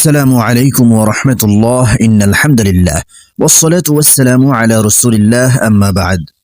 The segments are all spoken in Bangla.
السلام عليكم ورحمة الله. إن الحمد لله والصلاة والسلام على رسول الله. أما بعد.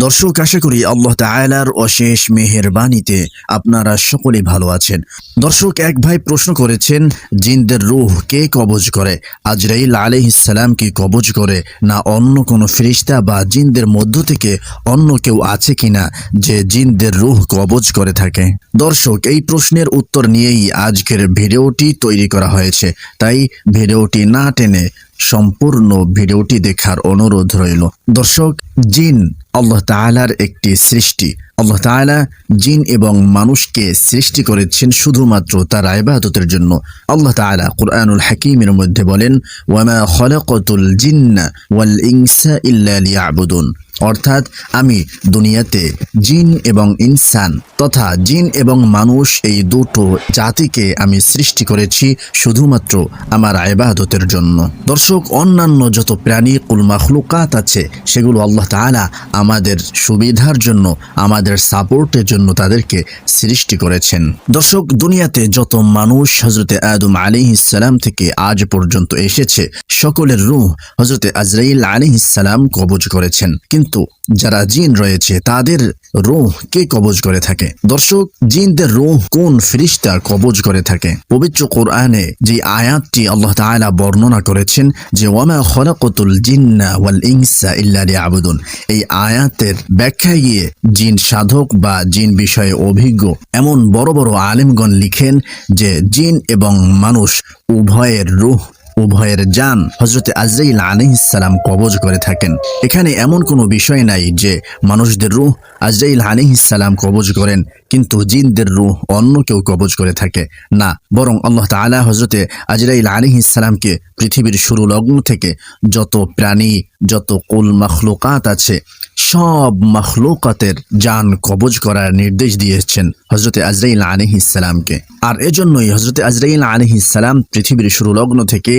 দর্শক, আশা করি আল্লাহ তাআলার অশেষ মেহেরবানিতে আপনারা সকলে ভালো আছেন। দর্শক, এক ভাই প্রশ্ন করেছেন, জিনদের রূহ কে কবজ করে? আজরাইল আলাইহিসসালাম কি কবজ করে? না অন্য কোনো ফেরেশতা বা জিনদের মধ্য থেকে অন্য কেউ আছে কিনা যে জিনদের রূহ কবজ করে থাকে? দর্শক, এই প্রশ্নের উত্তর নিয়েই আজকের ভিডিওটি তৈরি করা হয়েছে। তাই ভিডিওটি না টেনে সম্পূর্ণ ভিডিওটি দেখার অনুরোধ রইল। দর্শক, জিন আল্লাহ তালার একটি সৃষ্টি। আল্লাহ তালা জিন এবং মানুষকে সৃষ্টি করেছেন শুধুমাত্র তার আয়বাহতের জন্য। আল্লাহ তালা কুরআনুল হাকিমের মধ্যে বলেন ওয়ামা খলাকাতুল জিন্না ওয়াল ইনসা ইল্লা লিয়াবুদুন। অর্থাৎ আমি দুনিয়াতে জিন এবং ইনসান তথা জিন এবং মানুষ এই দুটো জাতিকে আমি সৃষ্টি করেছি শুধুমাত্র আমার আইবাদতের জন্য। দর্শক, অন্যান্য যত প্রাণী, কুল মাখলুকাত আছে, সেগুলো আল্লাহ তাআলা আমাদের সুবিধার জন্য, আমাদের সাপোর্টের জন্য তাদেরকে সৃষ্টি করেছেন। দর্শক, দুনিয়াতে যত মানুষ হজরতে আদম আলী ইসালাম থেকে আজ পর্যন্ত এসেছে, সকলের রূহ হজরতে আজরাইল আলী ইসালাম কবজ করেছেন। কিন্তু যারা জিন রয়েছে, তাদের রুহ কে কবজ করে থাকে? দর্শক, জিনদের রুহ কোন ফিরিস্তা কবজ করে থাকে? পবিত্র কোরআনে যে আয়াতটি আল্লাহ তাআলা বর্ণনা করেছেন যে, ওয়ামা খলাকতুল জিন্না ওয়াল ইনসা ইল্লা লিয়াবুদুন। এই আয়াতের ব্যাখ্যায় গিয়ে জিন সাধক বা জিন বিষয়ে অভিজ্ঞ এমন বড় বড় আলেমগণ লিখেন যে, জিন এবং মানুষ উভয়ের রুহ উভয়ের যান হজরতে আজরাইল আলিহিসাল্লাম কবজ করে থাকেন। এখানে এমন কোনো বিষয় নাই যে মানুষদের রুহ আজরাইল আলিহিসাল্লাম কবজ করেন, কিন্তু জিনদের রুহ অন্য কেউ কবজ করে থাকে না। বরং আল্লাহ তালা হজরতে আজরাইল আলিহিসাল্লামকে পৃথিবীর শুরু লগ্ন থেকে যত প্রাণী যত কুল মখলুকাত আছে, সব মখলুকাতের যান কবজ করার নির্দেশ দিয়েছেন হজরত আজরাইল আলহিসাল্লামকে আর এজন্যই হজরত আজরাইল আলহিসাল্লাম পৃথিবীর শুরুলগ্ন থেকে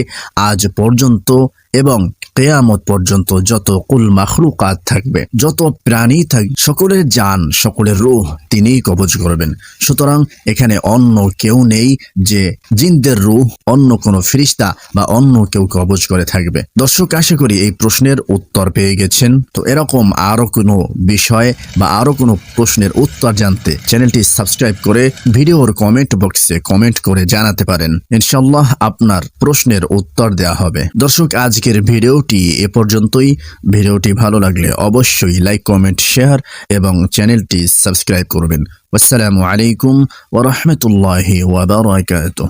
আজ পর্যন্ত এবং কেয়ামত পর্যন্ত যত কুল মাখলুকাত থাকবে, যত প্রাণী থাকবে, সকলের যান সকলের রূহ তিনিই কবজ করবেন। সুতরাং এখানে অন্য কেউ নেই যে জিনদের রূহ অন্য কোনো ফিরিস্তা বা অন্য কেউ কবজ করে থাকবে। দর্শক, আশা করি এই প্রশ্নের উত্তর পেয়ে গেছেন। তো এরকম আরও কোনো বিষয় বা আরও কোনো প্রশ্নের উত্তর জানতে চ্যানেলটি সাবস্ক্রাইব করে ভিডিওর কমেন্ট বক্সে কমেন্ট করে জানাতে পারেন। ইনশাল্লাহ আপনার প্রশ্নের উত্তর দেওয়া হবে। দর্শক, আজকের ভিডিওটি এ পর্যন্তই। ভিডিওটি ভালো লাগলে অবশ্যই লাইক, কমেন্ট, শেয়ার এবং চ্যানেলটি সাবস্ক্রাইব করবেন। আসসালামু আলাইকুম ওরহমতুল্লাহি ওয়াবারাকাতুহ